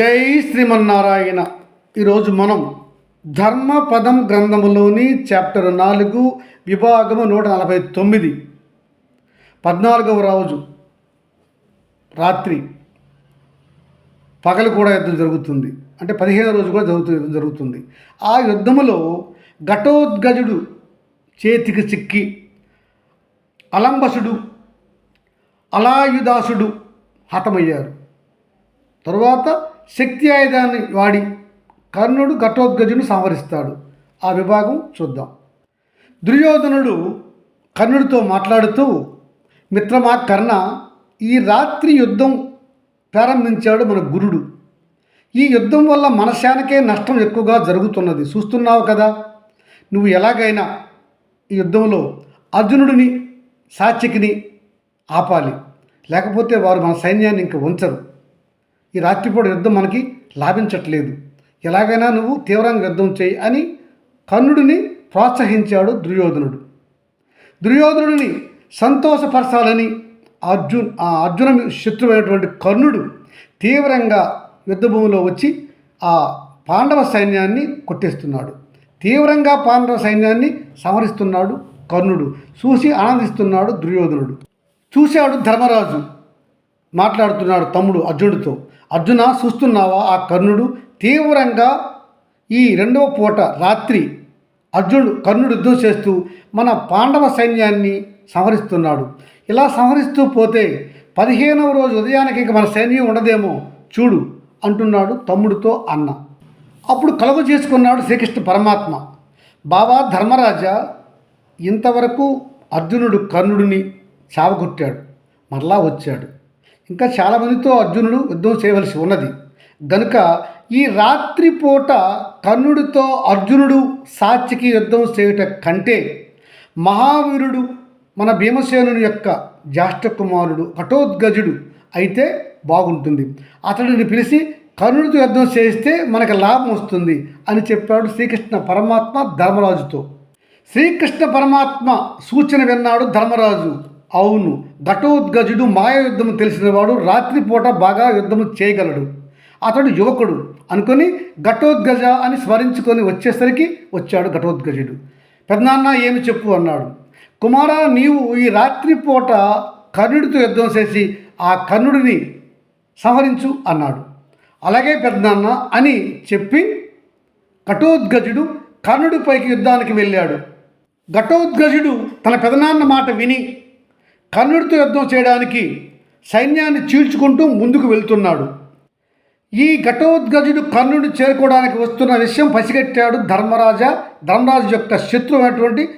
జై శ్రీమన్నారాయణ. ఈరోజు మనం ధర్మపదం గ్రంథములోని చాప్టర్ నాలుగు విభాగము నూట నలభై తొమ్మిది. పద్నాలుగవ రోజు రాత్రి. పగలు కూడా యుద్ధం జరుగుతుంది. అంటే పదిహేను రోజు కూడా జరుగుతుంది యుద్ధం జరుగుతుంది. ఆ యుద్ధములో ఘటోద్గజుడు చేతికి చిక్కి అలంబసుడు అలాయుదాసుడు హతమయ్యారు. తరువాత శక్తి ఆయుధాన్ని వాడి కర్ణుడు ఘటోద్గజును సంహరిస్తాడు. ఆ విభాగం చూద్దాం. దుర్యోధనుడు కర్ణుడితో మాట్లాడుతూ మిత్రమా కర్ణ ఈ రాత్రి యుద్ధం ప్రారంభించాడు మన గురుడు. ఈ యుద్ధం వల్ల మనశానికే నష్టం ఎక్కువగా జరుగుతున్నది. చూస్తున్నావు కదా నువ్వు ఎలాగైనా ఈ యుద్ధంలో అర్జునుడిని సాత్యకిని ఆపాలి. లేకపోతే వారు మన సైన్యాన్ని ఇంక ఉంచరు. ఈ రాత్రిపూట యుద్ధం మనకి లాభించట్లేదు. ఎలాగైనా నువ్వు తీవ్రంగా యుద్ధం చేయి అని కర్ణుడిని ప్రోత్సహించాడు దుర్యోధనుడు. దుర్యోధనుడిని సంతోషపరచాలని అర్జున్ ఆ అర్జున శత్రువైనటువంటి కర్ణుడు తీవ్రంగా యుద్ధభూమిలో వచ్చి ఆ పాండవ సైన్యాన్ని కొట్టేస్తున్నాడు. తీవ్రంగా పాండవ సైన్యాన్ని సంహరిస్తున్నాడు కర్ణుడు. చూసి ఆనందిస్తున్నాడు దుర్యోధనుడు. చూశాడు ధర్మరాజు. మాట్లాడుతున్నాడు తమ్ముడు అర్జునుడితో. అర్జున చూస్తున్నావా ఆ కర్ణుడు? తీవ్రంగా ఈ రెండవ పూట రాత్రి అర్జునుడు కర్ణుడు యుద్ధం చేస్తూ మన పాండవ సైన్యాన్ని సంహరిస్తున్నాడు. ఇలా సంహరిస్తూ పోతే పదిహేనవ రోజు ఉదయానికి ఇంక మన సైన్యం ఉండదేమో చూడు అంటున్నాడు తమ్ముడితో అన్న. అప్పుడు కలుగు చేసుకున్నాడు శ్రీకృష్ణ పరమాత్మ. బాబా ధర్మరాజా ఇంతవరకు అర్జునుడు కర్ణుడిని చావగొట్టాడు. మరలా వచ్చాడు. ఇంకా చాలామందితో అర్జునుడు యుద్ధం చేయవలసి ఉన్నది. గనుక ఈ రాత్రిపూట కర్ణుడితో అర్జునుడు సాత్యకి యుద్ధం చేయుట కంటే మహావీరుడు మన భీమసేనుని యొక్క జ్యేష్ఠ కుమారుడు కఠోద్గజుడు అయితే బాగుంటుంది. అతడిని పిలిచి కర్ణుడితో యుద్ధం చేస్తే మనకు లాభం వస్తుంది అని చెప్పాడు శ్రీకృష్ణ పరమాత్మ ధర్మరాజుతో. శ్రీకృష్ణ పరమాత్మ సూచన విన్నాడు ధర్మరాజు. అవును ఘటోద్గజుడు మాయాయుద్ధము తెలిసినవాడు రాత్రిపూట బాగా యుద్ధము చేయగలడు. అతడు యువకుడు. అనుకొని ఘటోద్గజ అని స్మరించుకొని వచ్చేసరికి వచ్చాడు ఘటోద్గజుడు. పెద్దనాన్న ఏమి చెప్పు అన్నాడు. కుమారా నీవు ఈ రాత్రిపూట కర్ణుడితో యుద్ధం చేసి ఆ కర్ణుడిని సంహరించు అన్నాడు. అలాగే పెద్దనాన్న అని చెప్పి ఘటోద్గజుడు కర్ణుడిపైకి యుద్ధానికి వెళ్ళాడు. ఘటోద్గజుడు తన పెదనాన్న మాట విని కర్ణుడితో యుద్ధం చేయడానికి సైన్యాన్ని చీల్చుకుంటూ ముందుకు వెళ్తున్నాడు. ఈ ఘటోద్గజుడు కర్ణుడు చేరుకోవడానికి వస్తున్న విషయం పసిగట్టాడు ధర్మరాజ. ధర్మరాజు యొక్క శత్రువైనటువంటి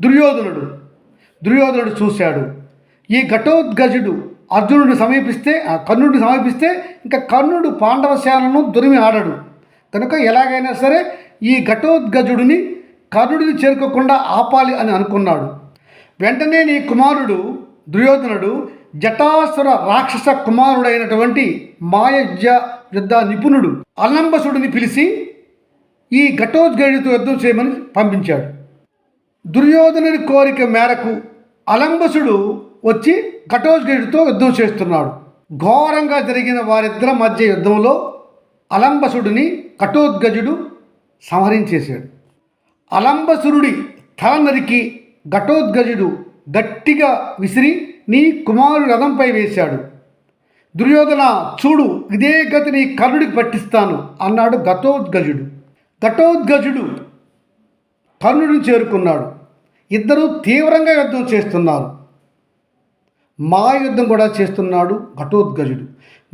దుర్యోధనుడు. దుర్యోధనుడు చూశాడు. ఈ ఘటోద్గజుడు అర్జునుడిని సమీపిస్తే ఆ కర్ణుడిని సమీపిస్తే ఇంకా కర్ణుడు పాండవ సేనను దురిమి ఆడడు కనుక ఎలాగైనా సరే ఈ ఘటోద్గజుడిని కర్ణుడిని చేరుకోకుండా ఆపాలి అని అనుకున్నాడు. వెంటనే నీ కుమారుడు దుర్యోధనుడు జటాసుర రాక్షస కుమారుడైనటువంటి మాయజ్య యుద్ధ నిపుణుడు అలంబసుడిని పిలిచి ఈ ఘటోద్గడితో యుద్ధం చేయమని పంపించాడు. దుర్యోధనుని కోరిక మేరకు అలంబసుడు వచ్చి ఘటోద్గడితో యుద్ధం చేస్తున్నాడు. ఘోరంగా జరిగిన వారిద్దరి మధ్య యుద్ధంలో అలంబసుడిని ఘటోద్గజుడు సంహరించేశాడు. అలంబసురుడి తల నరికి ఘటోద్గజుడు గట్టిగా విసిరి నీ కుమారుడు రథంపై వేశాడు. దుర్యోధన చూడు ఇదే గతిని కర్ణుడికి పట్టిస్తాను అన్నాడు గతోద్గజుడు ఘటోద్గజుడు కర్ణుడిని చేరుకున్నాడు. ఇద్దరూ తీవ్రంగా యుద్ధం చేస్తున్నారు. మాయ యుద్ధం కూడా చేస్తున్నాడు ఘటోద్గజుడు.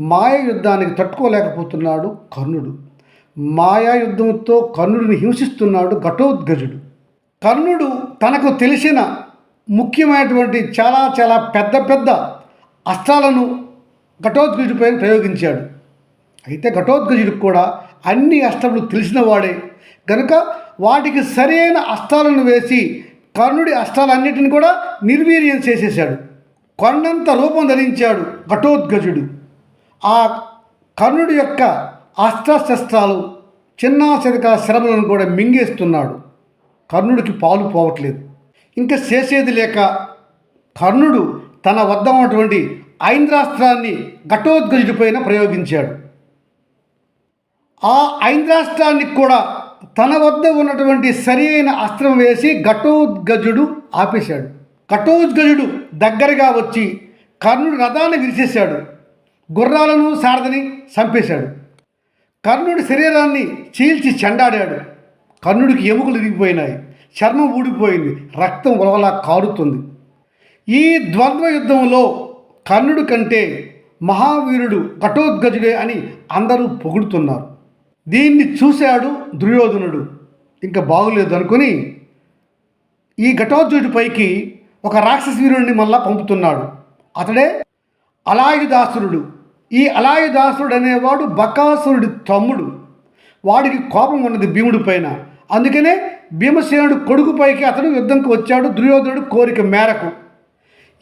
మాయ యుద్ధానికి తట్టుకోలేకపోతున్నాడు కర్ణుడు. మాయా యుద్ధంతో కర్ణుడిని హింసిస్తున్నాడు ఘటోద్గజుడు. కర్ణుడు తనకు తెలిసిన ముఖ్యమైనటువంటి చాలా చాలా పెద్ద పెద్ద అస్త్రాలను ఘటోత్కజుడిపై ప్రయోగించాడు. అయితే ఘటోద్గజుడికి కూడా అన్ని అస్త్రములు తెలిసిన వాడే. కనుక వాటికి సరైన అస్త్రాలను వేసి కర్ణుడి అస్త్రాలన్నిటిని కూడా నిర్వీర్యం చేసేశాడు. కొండంత రూపం ధరించాడు ఘటోద్గజుడు. ఆ కర్ణుడి యొక్క అస్త్రశస్త్రాలు చిన్నా చితక శ్రమలను కూడా మింగేస్తున్నాడు. కర్ణుడికి పాలు పోవట్లేదు. ఇంకా చేసేది లేక కర్ణుడు తన వద్ద ఉన్నటువంటి ఐంద్రాస్త్రాన్ని ఘటోద్గజుడిపైన ప్రయోగించాడు. ఆ ఐంద్రాష్ట్రానికి కూడా తన వద్ద ఉన్నటువంటి సరి అయిన అస్త్రం వేసి ఘటోద్గజుడు ఆపేశాడు. ఘటోద్గజుడు దగ్గరగా వచ్చి కర్ణుడి రథాన్ని విరిచేశాడు. గుర్రాలను సారథిని చంపేశాడు. కర్ణుడి శరీరాన్ని చీల్చి చెండాడాడు. కర్ణుడికి ఎముకలు దిగిపోయినాయి చర్మం ఊడిపోయింది రక్తం ఉలవలా కారుతుంది. ఈ ద్వంద్వ యుద్ధంలో కర్ణుడు కంటే మహావీరుడు ఘటోద్గజుడే అని అందరూ పొగుడుతున్నారు. దీన్ని చూశాడు దుర్యోధనుడు. ఇంకా బాగులేదు అనుకుని ఈ ఘటోద్గజుడి పైకి ఒక రాక్షస వీరుడిని మళ్ళా పంపుతున్నాడు. అతడే అలాయుదాసురుడు ఈ అలాయుదాసురుడు అనేవాడు బకాసురుడి తమ్ముడు. వాడికి కోపం ఉన్నది భీముడి పైన. అందుకనే భీమసేనుడు కొడుకు పైకి అతడు యుద్ధంకి వచ్చాడు దుర్యోధనుడు కోరిక మేరకు.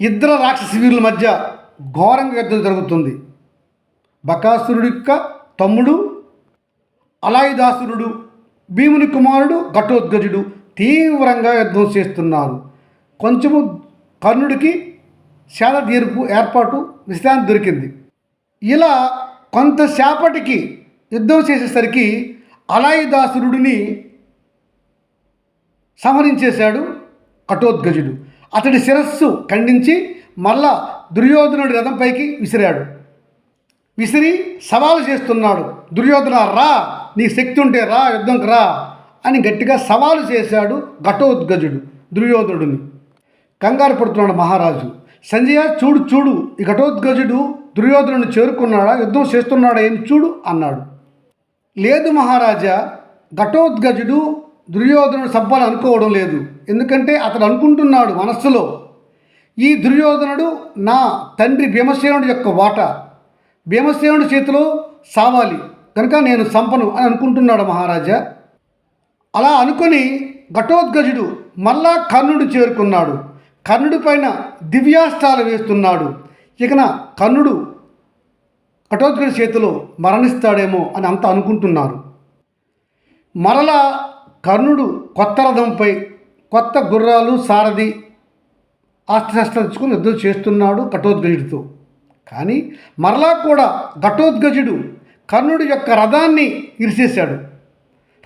ఇద్దరు రాక్షస వీరుల మధ్య ఘోరంగా యుద్ధం జరుగుతుంది. బకాసురుడి యొక్క తమ్ముడు అలాయుదాసురుడు భీముని కుమారుడు ఘటోద్గజుడు తీవ్రంగా యుద్ధం చేస్తున్నారు. కొంచెము కర్ణుడికి శాల తీర్పు ఏర్పాటు విశ్రాంతి దొరికింది. ఇలా కొంతసేపటికి యుద్ధం చేసేసరికి అలాయుదాసురుడిని సంహరించేశాడు కఠోద్గజుడు. అతడి శిరస్సు ఖండించి మళ్ళా దుర్యోధనుడి రథంపైకి విసిరాడు. విసిరి సవాలు చేస్తున్నాడు. దుర్యోధన రా నీ శక్తి ఉంటే రా యుద్ధంకి రా అని గట్టిగా సవాలు చేశాడు ఘటోద్గజుడు దుర్యోధనుడిని. కంగారు పడుతున్నాడు మహారాజు. సంజయ చూడు చూడు ఈ ఘటోద్గజుడు దుర్యోధనుడిని చేరుకున్నాడా? యుద్ధం చేస్తున్నాడా ఏమి చూడు అన్నాడు. లేదు మహారాజా ఘటోద్గజుడు దుర్యోధనుడు సబ్బాలు అనుకోవడం లేదు. ఎందుకంటే అతడు అనుకుంటున్నాడు మనస్సులో ఈ దుర్యోధనుడు నా తండ్రి భీమసేనుడి యొక్క వాట. భీమసేనుడి చేతిలో సావాలి కనుక నేను సంపను అని అనుకుంటున్నాడు మహారాజా. అలా అనుకొని ఘటోద్గజుడు మళ్ళా కర్ణుడు చేరుకున్నాడు. కర్ణుడి పైన దివ్యాస్త్రాలు వేస్తున్నాడు. ఇకన కర్ణుడు ఘటోద్గజుడి చేతిలో మరణిస్తాడేమో అని అంతా అనుకుంటున్నారు. మరలా కర్ణుడు కొత్త రథంపై కొత్త గుర్రాలు సారథి అస్త్రశస్త్రాలు తెచ్చుకొని యుద్ధం చేస్తున్నాడు ఘటోద్గజుడితో. కానీ మరలా కూడా ఘటోద్గజుడు కర్ణుడి యొక్క రథాన్ని ఇరిసేశాడు.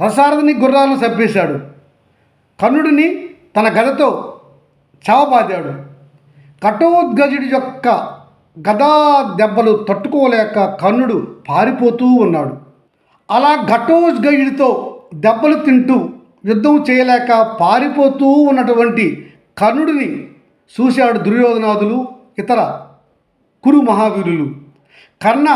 రథసారథిని గుర్రాలను చంపేశాడు. కర్ణుడిని తన గదతో చావబాదాడు. ఘటోద్గజుడి యొక్క గదా దెబ్బలు తట్టుకోలేక కర్ణుడు పారిపోతూ ఉన్నాడు. అలా ఘటోద్గజుడితో దెబ్బలు తింటూ యుద్ధం చేయలేక పారిపోతూ ఉన్నటువంటి కర్ణుడిని చూశాడు దుర్యోధనాదులు ఇతర కురు మహావీరులు. కర్ణ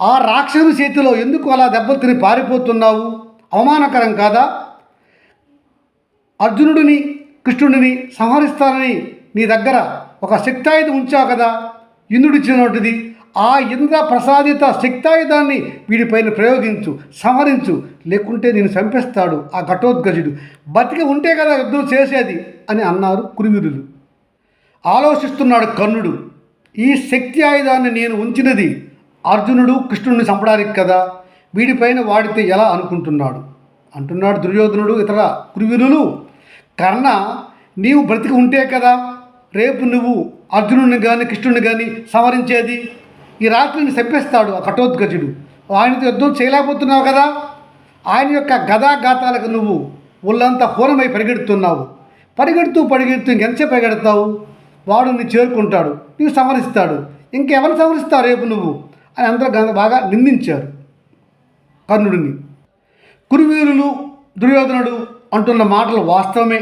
ఆ రాక్షసు చేతిలో ఎందుకు అలా దెబ్బలు తిని పారిపోతున్నావు? అవమానకరం కాదా? అర్జునుడిని కృష్ణుడిని సంహరిస్తానని నీ దగ్గర ఒక శక్తాయుధం ఉంచావు కదా? ఇంద్రుడిచ్చినటువంటిది ఆ ఇంద్ర ప్రసాదిత శక్తాయుధాన్ని వీడిపైన ప్రయోగించు సంహరించు లేకుంటే నేను చంపేస్తాడు ఆ ఘటోద్గజుడు. బతికి ఉంటే కదా యుద్ధం చేసేది అని అన్నారు కురువీరులు. ఆలోచిస్తున్నాడు కర్ణుడు. ఈ శక్తి ఆయుధాన్ని నేను ఉంచినది అర్జునుడు కృష్ణుడిని చంపడానికి కదా వీడిపైన వాడితే ఎలా అనుకుంటున్నాడు? అంటున్నాడు దుర్యోధనుడు ఇతర కురువీరులు. కర్ణ నీవు బ్రతికి ఉంటే కదా రేపు నువ్వు అర్జునుడిని కానీ కృష్ణుడిని కానీ సంవరించేది ఈ రాత్రిని చంపేస్తాడు ఆ కఠోద్గజుడు. ఆయనతో యుద్ధం చేయలేకపోతున్నావు కదా? ఆయన యొక్క గదాఘాతాలకు నువ్వు ఒళ్ళంతా హోరమై పరిగెడుతున్నావు. పరిగెడుతూ పరిగెడుతూ ఇంకెంతసేపు పరిగెడతావు? వాడు నీ చేరుకుంటాడు నీవు సంహరిస్తాడు. ఇంకెవరు సంహరిస్తావు రేపు నువ్వు? అని అందరూ బాగా నిందించారు కర్ణుడిని. కురువీరులు దుర్యోధనుడు అంటున్న మాటలు వాస్తవమే.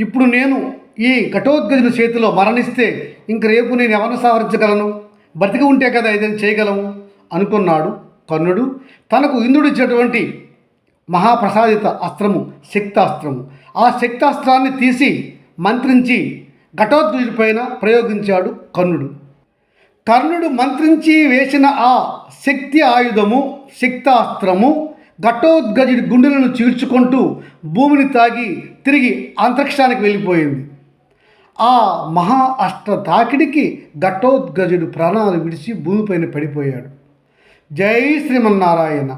ఇప్పుడు నేను ఈ కఠోద్గజుని చేతిలో మరణిస్తే ఇంక రేపు నేను ఎవరిని సవరించగలను బతికి ఉంటే కదా ఏదైనా చేయగలము? అనుకున్నాడు కర్ణుడు. తనకు ఇంద్రుడు ఇచ్చినటువంటి మహాప్రసాదిత అస్త్రము శక్తాస్త్రము. ఆ శక్తాస్త్రాన్ని తీసి మంత్రించి ఘటోద్గజుడి పైన ప్రయోగించాడు కర్ణుడు. కర్ణుడు మంత్రించి వేసిన ఆ శక్తి ఆయుధము శక్తాస్త్రము ఘటోద్గజుడి గుండెలను చీల్చుకుంటూ భూమిని తాగి తిరిగి అంతరిక్షానికి వెళ్ళిపోయింది. ఆ మహా అష్ట తాకిడికి ఘటోద్గజుడు ప్రాణాలు విడిచి భూమిపైన పడిపోయాడు. జై శ్రీమన్నారాయణ.